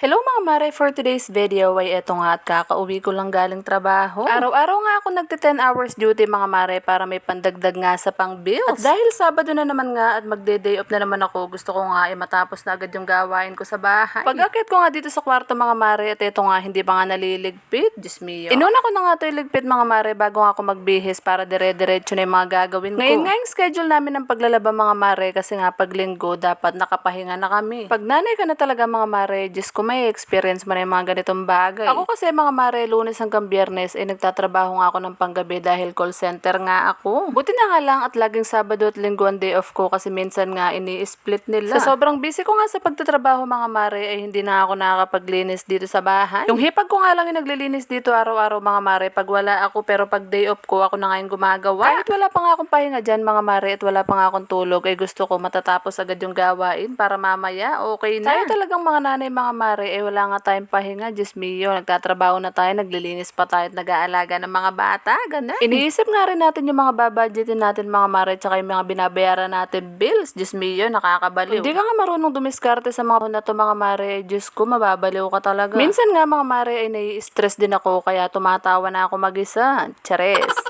Hello mga mare, for today's video ay eto nga at kakauwi ko lang galing trabaho. Araw-araw nga ako nagte 10 hours duty mga mare para may pandagdag nga sa pang bills. At dahil Sabado na naman nga at magde-day off na naman ako, gusto ko nga ay matapos na agad yung gawain ko sa bahay. Pag-akit ko nga dito sa kwarto mga mare at eto nga hindi pa nga naliligpit, Diyos mio. Inuna ko na nga ito iligpit mga mare bago nga ako magbihis para dire-diretso na yung mga gagawin ko. Ngayon nga yung schedule namin ng paglalaba mga mare kasi nga pag linggo dapat nakapahinga na kami. Pag nanay ka na talaga mga mare, Diyos ko may experience mo na yung mga ganitong bagay. Ako kasi mga mare, lunes hanggang biyernes ay nagtatrabaho nga ako ng panggabi dahil call center nga ako. Buti na nga lang at laging Sabado at Linggo ang day off ko kasi minsan nga ini-split nila. Sa sobrang busy ko nga sa pagtatrabaho mga mare ay hindi na ako nakakapaglinis dito sa bahay. Yung hipag ko nga lang yung naglilinis dito araw-araw mga mare pag wala ako pero pag day off ko ako na nga yung gumagawa. Kahit wala pa nga akong pahinga dyan mga mare at wala pa nga akong tulog ay gusto ko matatapos agad yung gawain para mamaya okay na. Tayo talagang mga nanay mga mare ay wala nga tayong pahinga. Diyos mio, nagtatrabaho na tayo, naglilinis pa tayo at nag-aalaga ng mga bata. Ganun. Iniisip nga rin natin yung mga babadgetin natin mga mare tsaka yung mga binabayaran natin bills. Diyos mio, nakakabaliw. Hindi ka nga marunong dumiskarte sa mga na to mga mare. Ay, Diyos ko, mababaliw ka talaga. Minsan nga mga mare ay nai-stress din ako kaya tumatawa na ako mag-isa. Chares.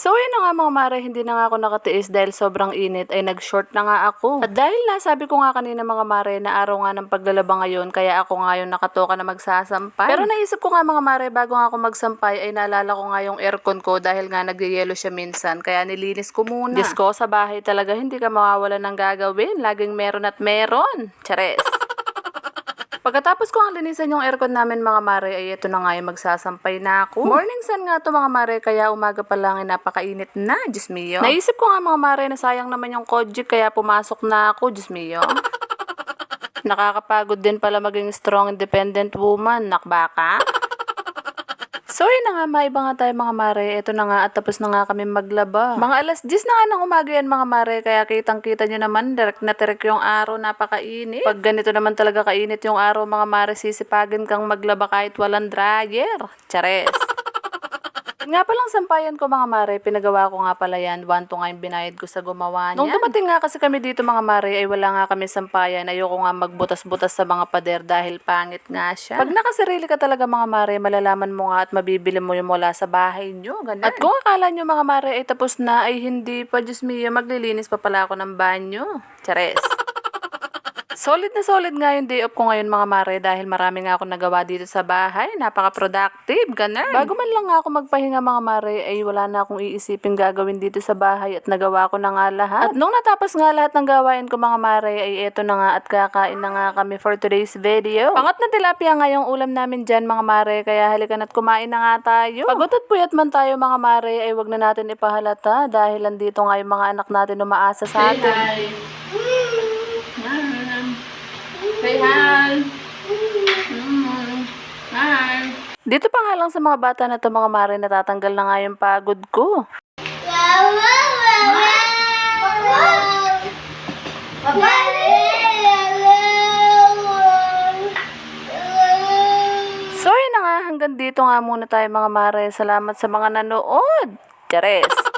So yun na nga mga mare, hindi na nga ako nakatiis dahil sobrang init ay nag-short na nga ako. At dahil nasabi ko nga kanina mga mare na araw nga ng paglalaba ngayon kaya ako nga yung nakatoka na magsasampay. Pero naisip ko nga mga mare bago nga ako magsampay ay naalala ko nga yung aircon ko dahil nga nagyayelo siya minsan kaya nilinis ko muna. Diyos ko sa bahay talaga hindi ka mawawala ng gagawin. Laging meron at meron. Chares. Pagkatapos ko ang linisan yung aircon namin mga mare, ay ito na nga yung magsasampay na ako. Morning sun nga to mga mare, kaya umaga pa lang ay napakainit na, Diyos mio. Naisip ko nga mga mare na sayang naman yung kojik, kaya pumasok na ako, Diyos mio. Nakakapagod din pala maging strong independent woman, nakbaka. So yun na nga, maiba nga tayo mga mare. Ito na nga at tapos na nga kami maglaba. Mga alas 10 na nga ng umaga yan mga mare. Kaya kitang kita nyo naman, direct na direct yung araw, napakainit. Pag ganito naman talaga kainit yung araw mga mare, sisipagin kang maglaba kahit walang dryer. Chares. Nga palang sampayan ko mga mare, pinagawa ko nga pala yan. One to nga yung binayad ko sa gumawa niyan. Nung dumating nga kasi kami dito mga mare, ay wala nga kami sampayan. Ayoko nga magbutas-butas sa mga pader dahil pangit nga siya. Pag nakasarili ka talaga mga mare, malalaman mo nga at mabibili mo yung mula sa bahay nyo. Ganun. At kung akala nyo mga mare ay tapos na, ay hindi pa, Diyos mio, maglilinis pa pala ako ng banyo. Chares. Solid na solid nga yung day off ko ngayon mga mare dahil marami nga ako nagawa dito sa bahay. Napaka-productive, ganun. Bago man lang ako magpahinga mga mare ay wala na akong iisipin gagawin dito sa bahay at nagawa ko na nga lahat. At nung natapos nga lahat ng gawain ko mga mare ay eto na nga at kakain na nga kami for today's video. Pangat na tilapia nga yung ulam namin dyan mga mare kaya halika na't kumain na nga tayo. Pagod at puyat man tayo mga mare ay wag na natin ipahalata dahil andito nga yung mga anak natin umaasa sa atin. Say hi. Mm. Hi. Dito pa nga lang sa mga bata na to mga mare natatanggal na nga yung pagod ko. So yun na nga, hanggang dito nga muna tayo mga mare. Salamat sa mga nanood. Chares.